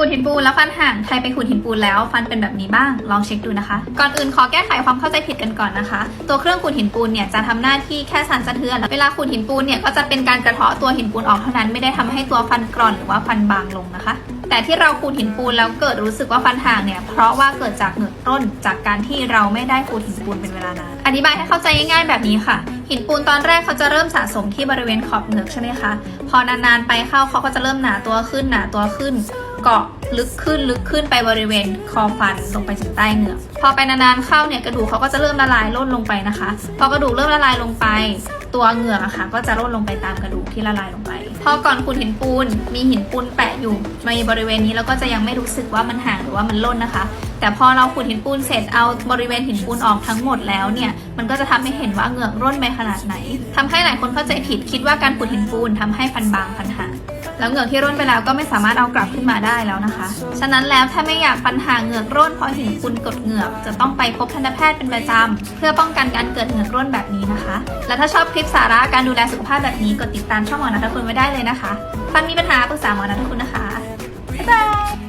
ขูดหินปูนแล้วฟันห่าง ใครไปขูดหินปูนแล้ว ฟันเป็นแบบนี้บ้าง ลองเช็คดูนะคะ ก่อนอื่นขอแก้ไขความเข้าใจผิดกันก่อนนะคะ ตัวเครื่องขูดหินปูนเนี่ยจะทำหน้าที่แค่สั่นสะเทือน เวลาขูดหินปูนเนี่ยก็จะเป็นการกระเทาะตัวหินปูนออกเท่านั้นไม่ได้ทำให้ตัวฟันกร่อนหรือว่าฟันบางลงนะคะ แต่ที่เราขูดหินปูนแล้วเกิดรู้สึกว่าฟันห่างเนี่ยเพราะว่าเกิดจากเหงือกต้นจากการที่เราไม่ได้ขูดหินปูนเป็นเวลานาน อธิบายให้เข้าใจง่ายๆแบบนี้ค่ะหินปูนตอนแรกเขาจะเริ่มสะสมที่บริเวณขอบเหงือกใช่ไหมคะ พอนานๆไปเข้าเขาก็จะเริ่มหนาตัวขึ้นหนาตัวขึ้น เกาะลึกขึ้นลึกขึ้นไปบริเวณคอฟันลงไปถึงใต้เหงือกพอไปนานๆเข้าเนี่ยกระดูกเขาก็จะเริ่มละลายล่นลงไปนะคะ พอกระดูกเริ่มละลายลงไป ตัวเหงือกอะค่ะก็จะล่นลงไปตามกระดูกที่ละลายลงไป พอก่อนขูดหินปูน มีหินปูนแปะอยู่ในบริเวณนี้แล้วก็จะยังไม่รู้สึกว่ามันห่างหรือว่ามันล่นนะคะ แต่พอเราขูดหินปูนเสร็จเอาบริเวณหินปูนออกทั้งหมดแล้วเนี่ยมันก็จะทำให้เห็นว่าเหงือกร่นไปขนาดไหนทำให้หลายคนเข้าใจผิดคิดว่าการขูดหินปูนทำให้ฟันบางฟันห่าง แล้วเหงือกที่ร่นไปแล้วก็ไม่สามารถเอากลับขึ้นมาได้แล้วนะคะ ฉะนั้นแล้วถ้าไม่อยากปัญหาเหงือกร่นเพราะหินปูนกดเหงือกจะต้องไปพบทันตแพทย์เป็นประจำเพื่อป้องกันการเกิดเหงือกร่นแบบนี้นะคะ และถ้าชอบคลิปสาระการดูแลสุขภาพแบบนี้กดติดตามช่องหมอนัทคุณไว้ได้เลยนะคะฟันมีปัญหาปรึกษาหมอนัทคุณนะคะบ๊ายบาย